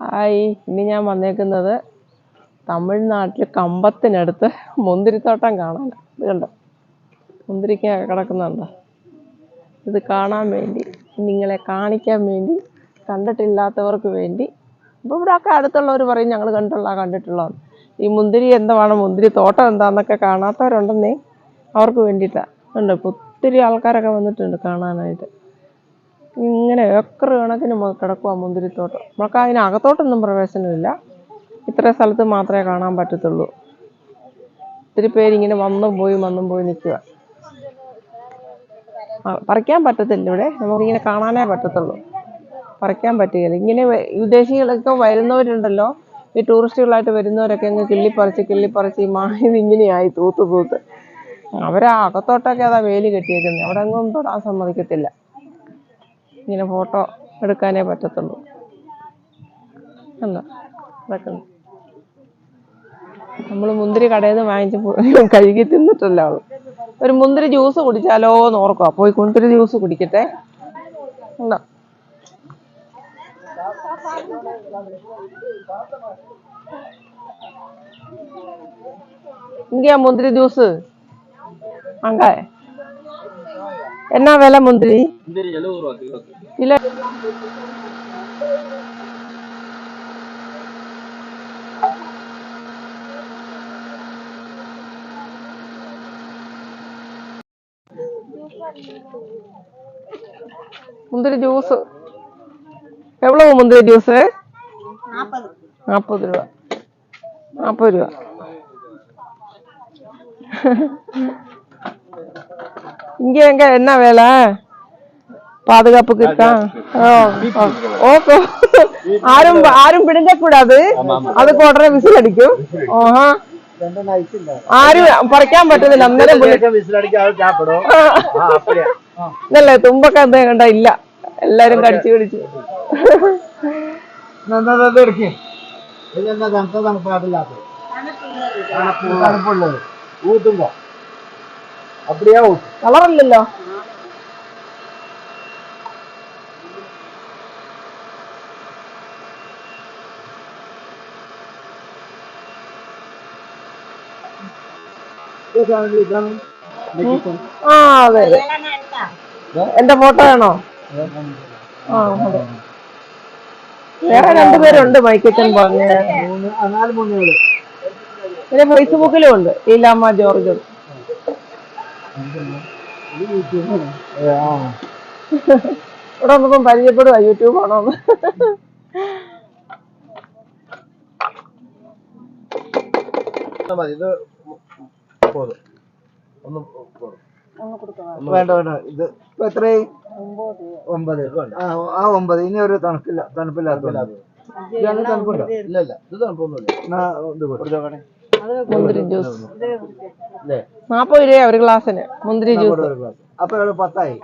Hi ഇനി ഞാൻ വന്നേക്കുന്നത് തമിഴ്നാട്ടിൽ കമ്പത്തിനടുത്ത് മുന്തിരിത്തോട്ടം കാണാൻ. ഇതുണ്ട് മുന്തിരിക്ക കിടക്കുന്നുണ്ട്. ഇത് കാണാൻ വേണ്ടി നിങ്ങളെ കാണിക്കാൻ വേണ്ടി കണ്ടിട്ടില്ലാത്തവർക്ക് വേണ്ടി. ഇപ്പോൾ ഇവിടെയൊക്കെ അടുത്തുള്ളവർ പറയും ഞങ്ങൾ കണ്ടുള്ള കണ്ടിട്ടുള്ളതാണ്. ഈ മുന്തിരി എന്താണ് മുന്തിരി തോട്ടം എന്താണെന്നൊക്കെ കാണാത്തവരുണ്ടെന്നേ അവർക്ക് വേണ്ടിയിട്ടാണ് ഉണ്ട് ഇപ്പോൾ ഒത്തിരി ആൾക്കാരൊക്കെ വന്നിട്ടുണ്ട് കാണാനായിട്ട്. ഇങ്ങനെ ഏക്കർ കണക്കിന് കിടക്കും ആ മുന്തിരിത്തോട്ടം. നമുക്ക് അതിനകത്തോട്ടൊന്നും പ്രവേശനമില്ല. ഇത്ര സ്ഥലത്ത് മാത്രമേ കാണാൻ പറ്റത്തുള്ളൂ. ഒത്തിരി പേരിങ്ങനെ വന്നും പോയി വന്നും പോയി നിൽക്കുക പറിക്കാൻ പറ്റത്തില്ല ഇവിടെ. നമുക്കിങ്ങനെ കാണാനേ പറ്റത്തുള്ളൂ. പറിക്കാൻ പറ്റുകയില്ല. ഇങ്ങനെ വിദേശികളൊക്കെ വരുന്നവരുണ്ടല്ലോ. ഈ ടൂറിസ്റ്റുകളായിട്ട് വരുന്നവരൊക്കെ അങ്ങ് കിള്ളിപ്പറിച്ച് കിള്ളിപ്പറിച്ച് ഈ മാഹിന്ന് ഇങ്ങനെയായി തൂത്ത് തൂത്ത്. അവരാ അകത്തോട്ടൊക്കെ അതാ വേലി കെട്ടിയേക്കുന്നത് അവിടെ അങ്ങും തൊടാൻ സമ്മതിക്കത്തില്ല. ഇങ്ങനെ ഫോട്ടോ എടുക്കാനേ പറ്റത്തുള്ളൂ. എന്നാ നമ്മൾ മുന്തിരി കടയിൽ നിന്ന് വാങ്ങിച്ച് കഴുകി തിന്നിട്ടല്ല അവൾ ഒരു മുന്തിരി ജ്യൂസ് കുടിച്ചാലോ എന്ന് ഓർക്കുക പോയി മുന്തിരി ജ്യൂസ് കുടിക്കട്ടെ. ഉണ്ടോ എനിക്ക് മുന്തിരി ജ്യൂസ്? വാങ്ങാതെ என்ன விலை முந்திரி முந்திரி எழுபது ரூபா கிலோக்கு இல்ல முந்திரி ஜூஸ் எவ்வளவு முந்திரி ஜூஸ் நாற்பது ரூபா நாற்பது ரூபா இங்க எங்க என்ன வேலை பாதுகாப்புக்கு இருக்கா ஓகே ആരും ആരും പിടിഞ്ഞക്കൂടാത് അതൊക്കെ ഉടനെ വിസിൽ അടിക്കും ഓഹാ ആരും പറിക്കാൻ പറ്റുന്നില്ല അന്നേരം പുള്ളി ഇതല്ലേ തുമ്പൊക്കെ എന്താ കണ്ട ഇല്ല എല്ലാരും കടിച്ചു പിടിച്ചു ഇതെന്താ തണുത്ത തണുപ്പാടില്ലാത്ത തണുപ്പുള്ളത് ഊത്തുമ്പോ നെക്കിപ്പം. ആ അതെ അതെ. എന്റെ ഫോട്ടോ ആണോ ആ അതെ. വേറെ രണ്ടുപേരുണ്ട് മൈക്കച്ചൻ പറഞ്ഞ. പിന്നെ ഫേസ്ബുക്കിലും ഉണ്ട്. ലീലാമ്മ ജോർജ്. ഇവിടെ വന്നപ്പം പരിചയപ്പെടുക യൂട്യൂബ് ആണോ ഇത് മതി ഇത് പോതും ഒന്ന് പോതും വേണ്ട വേണ്ട ഇത് ഇപ്പൊ എത്രയായി? ഒമ്പത്. ആ ആ ഒമ്പത്. ഇനി ഒരു തണുപ്പില്ല തണുപ്പില്ലാത്ത തണുപ്പുണ്ടോ? ഇല്ല ഇല്ല. ഇത് തണുപ്പൊന്നുമില്ല. ഇത് കൊടുത്തോക്കണേ മുന്തിരി ജ്യൂസ്. നാപ്പത് രൂപ ഒരു ഗ്ലാസ്സിന്. മുന്തിരി ജ്യൂസ്. അപ്പൊ പത്തായി.